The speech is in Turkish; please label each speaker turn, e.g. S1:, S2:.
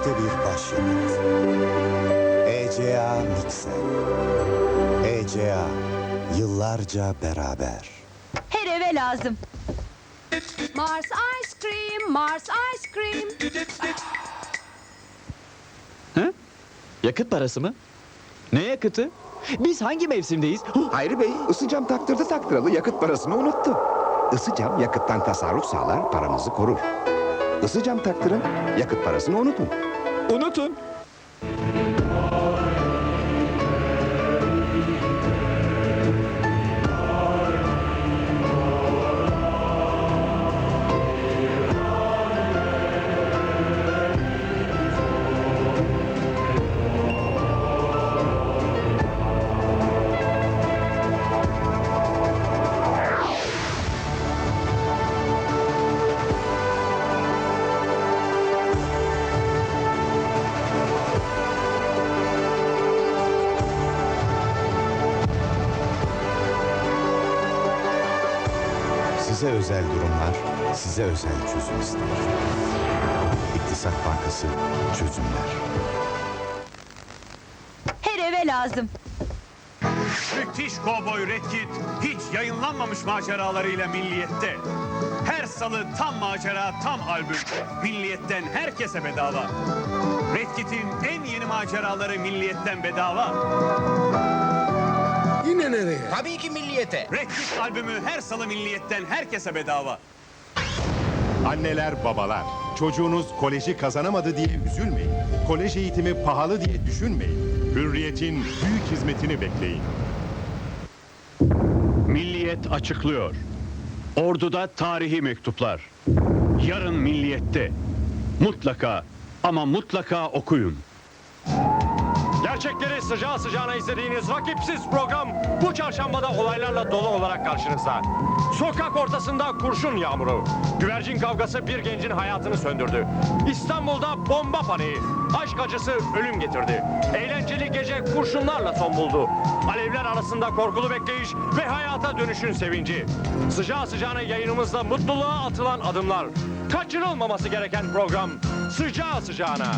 S1: İşte bir başyapıt. ECA Mixer. ECA. Yıllarca beraber.
S2: Her eve lazım.
S3: Mars ice cream, Mars ice cream.
S4: Hı? Yakıt parası mı? Ne yakıtı? Biz hangi mevsimdeyiz?
S5: Hayri Bey ısı cam taktırdı taktıralı yakıt parasını unuttu. Isı cam yakıttan tasarruf sağlar paramızı korur. Isıcam taktırın, yakıt parasını unutun.
S4: Unutun.
S1: Size özel durumlar, size özel çözüm ister. İktisat Bankası çözümler.
S2: Her eve lazım.
S6: Müthiş kovboy Red Kit hiç yayınlanmamış maceralarıyla Milliyet'te. Her salı tam macera tam albüm. Milliyetten herkese bedava. Red Kit'in en yeni maceraları Milliyet'ten bedava.
S7: Yine nereye?
S8: Tabii ki milliyete.
S6: Red Kit albümü her salı Milliyet'ten herkese bedava.
S9: Anneler, babalar, çocuğunuz koleji kazanamadı diye üzülmeyin. Kolej eğitimi pahalı diye düşünmeyin. Hürriyet'in büyük hizmetini bekleyin.
S10: Milliyet açıklıyor. Ordu'da tarihi mektuplar. Yarın Milliyet'te. Mutlaka ama mutlaka okuyun.
S11: Gerçekleri sıcağı sıcağına izlediğiniz rakipsiz program bu çarşambada olaylarla dolu olarak karşınızda. Sokak ortasında kurşun yağmuru. Güvercin kavgası bir gencin hayatını söndürdü. İstanbul'da bomba paniği. Aşk acısı ölüm getirdi. Eğlenceli gece kurşunlarla son buldu. Alevler arasında korkulu bekleyiş ve hayata dönüşün sevinci. Sıcağı sıcağına yayınımızda mutluluğa atılan adımlar. Kaçırılmaması gereken program. Sıcağı sıcağına.